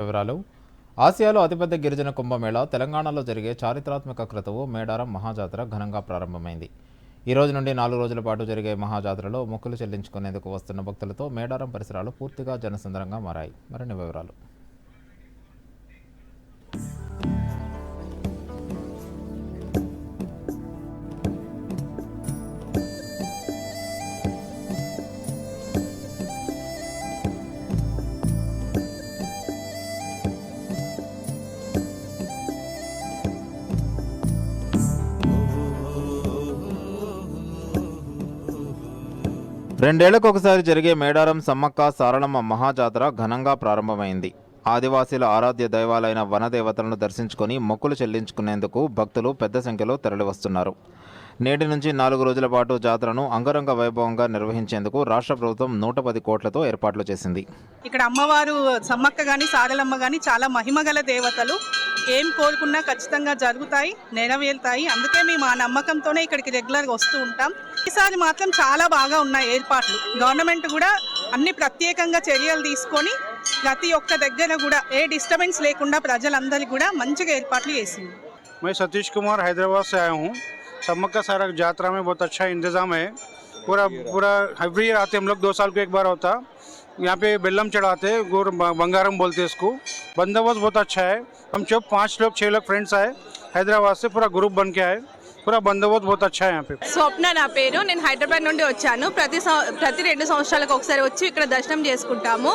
వివరాలు. ఆసియాలో అతిపెద్ద గిరిజన కుంభమేళా తెలంగాణలో జరిగే చారిత్రాత్మక క్రతువు మేడారం మహాజాతర ఘనంగా ప్రారంభమైంది. ఈ రోజు నుండి నాలుగు రోజుల పాటు జరిగే మహాజాతరలో మొక్కులు చెల్లించుకునేందుకు వస్తున్న భక్తులతో మేడారం పరిసరాలు పూర్తిగా జనసంద్రంగా మారాయి. మరిన్ని వివరాలు. రెండేళ్ళకు ఒకసారి జరిగే మేడారం సమ్మక్క సారళమ్మ మహాజాతర ఘనంగా ప్రారంభమైంది. ఆదివాసీల ఆరాధ్య దైవాలైన వనదేవతలను దర్శించుకొని మొక్కులు చెల్లించుకునేందుకు భక్తులు పెద్ద సంఖ్యలో తరలివస్తున్నారు. నేటి నుంచి నాలుగు రోజుల పాటు జాతరను అంగరంగ వైభవంగా నిర్వహించేందుకు రాష్ట్ర ప్రభుత్వం నూట పది కోట్లతో ఏర్పాట్లు చేసింది. ఇక్కడ అమ్మవారు సమ్మక్క గాని సారలమ్మ గాని చాలా మహిమగల దేవతలు. ఏం కోరుకున్నా ఖచ్చితంగా జరుగుతాయి నెరవేరుతాయి అందుకే మేము ఆ నమ్మకంతోనే ఇక్కడికి రెగ్యులర్గా వస్తూ ఉంటాం ఈసారి మాత్రం చాలా బాగా ఉన్నాయి ఏర్పాట్లు గవర్నమెంట్ కూడా అన్ని ప్రత్యేకంగా చర్యలు తీసుకొని ప్రతి ఒక్క దగ్గర కూడా ఏ డిస్టర్బెన్స్ లేకుండా ప్రజలందరికీ కూడా మంచిగా ఏర్పాట్లు చేసింది मैं सतीश कुमार हैदराबाद से आया हूँ सम्मक्का सारा यात्रा में बहुत अच्छा इंतज़ाम है पूरा पूरा एवरी ईयर आते हम लोग दो साल को एक बार होता यहाँ पे बेल्लम चढ़ाते गोर बंगारम बोलते हैं इसको बंदोबस्त बहुत अच्छा है हम जब पाँच लोग छः लोग फ्रेंड्स आए हैदराबाद से पूरा ग्रुप बन के आए पूरा बंदोबस्त बहुत अच्छा है यहाँ पे స్వప్న నా పేరు నేను హైదరాబాద్ నుండి వచ్చాను ప్రతి సం- ప్రతి రెండు సంవత్సరాలకు ఒకసారి వచ్చి ఇక్కడ దర్శనం చేసుకుంటాము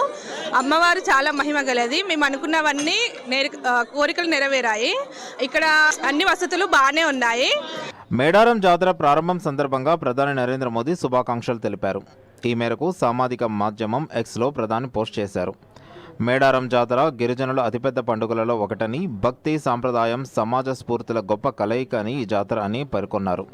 అమ్మవారు చాలా మహిమ గలది మేము అనుకున్నవన్నీ నేర ఆ, కోరికలు నెరవేరాయి ఇక్కడ అన్ని వసతులు బాగానే ఉన్నాయి మేడారం జాతర ప్రారంభం సందర్భంగా ప్రధాని నరేంద్ర మోదీ శుభాకాంక్షలు తెలిపారు ఈ మేరకు సామాజిక మాధ్యమం ఎక్స్లో ప్రధాని పోస్ట్ చేశారు మేడారం జాతర గిరిజనుల అతిపెద్ద పండుగలలో ఒకటని భక్తి సాంప్రదాయం సమాజ స్ఫూర్తుల గొప్ప కలయిక అని ఈ జాతర అని పేర్కొన్నారు.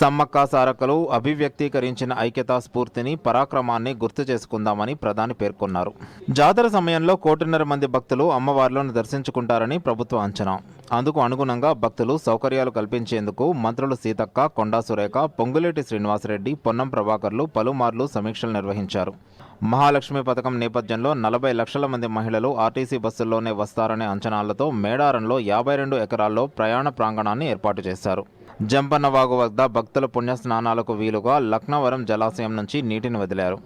సమ్మక్క సారక్కలు అభివ్యక్తీకరించిన ఐక్యతా స్ఫూర్తిని పరాక్రమాన్ని గుర్తు చేసుకుందామని ప్రధాని పేర్కొన్నారు. జాతర సమయంలో కోటిన్నర మంది భక్తులు అమ్మవార్లను దర్శించుకుంటారని ప్రభుత్వ అంచనా. అందుకు అనుగుణంగా భక్తులు సౌకర్యాలు కల్పించేందుకు మంత్రులు సీతక్క కొండా సురేఖ పొంగులేటి శ్రీనివాసరెడ్డి పొన్నం ప్రభాకర్లు పలుమార్లు సమీక్షలు నిర్వహించారు. మహాలక్ష్మి పథకం నేపథ్యంలో నలభై లక్షల మంది మహిళలు ఆర్టీసీ బస్సుల్లోనే వస్తారనే అంచనాలతో మేడారంలో యాభై రెండు ఎకరాల్లో ప్రయాణ ప్రాంగణాన్ని ఏర్పాటు చేశారు. జంపన్నవాగు వద్ద భక్తుల పుణ్య స్నానాలకు వీలుగా లక్నవరం జలాశయం నుంచి నీటిని వదిలారు.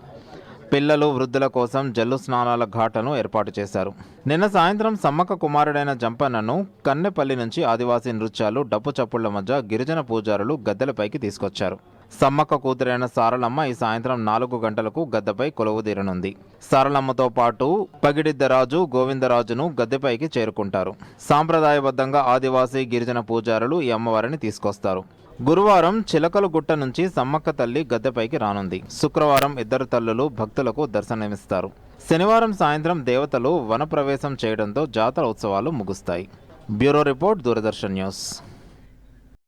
పిల్లలు వృద్ధుల కోసం జల్లు స్నానాల ఘాట్లను ఏర్పాటు చేశారు. నిన్న సాయంత్రం సమ్మక్క కుమారుడైన జంపన్నను కన్నెపల్లి నుంచి ఆదివాసీ నృత్యాలు డప్పు చప్పుళ్ళ మధ్య గిరిజన పూజారులు గద్దెలపైకి తీసుకొచ్చారు. సమ్మక్క కూతురైన సారలమ్మ ఈ సాయంత్రం నాలుగు గంటలకు గద్దెపై కొలువుదీరనుంది సారలమ్మతో పాటు పగిడిద్దరాజు గోవిందరాజును గద్దెపైకి చేరుకుంటారు. సాంప్రదాయబద్ధంగా ఆదివాసీ గిరిజన పూజారులు ఈ అమ్మవారిని తీసుకొస్తారు. గురువారం చిలకలు గుట్ట నుంచి సమ్మక్క తల్లి గద్దెపైకి రానుంది. శుక్రవారం ఇద్దరు తల్లులు భక్తులకు దర్శనమిస్తారు. శనివారం సాయంత్రం దేవతలు వనప్రవేశం చేయడంతో జాతర ఉత్సవాలు ముగుస్తాయి. Bureau report Doordarshan news.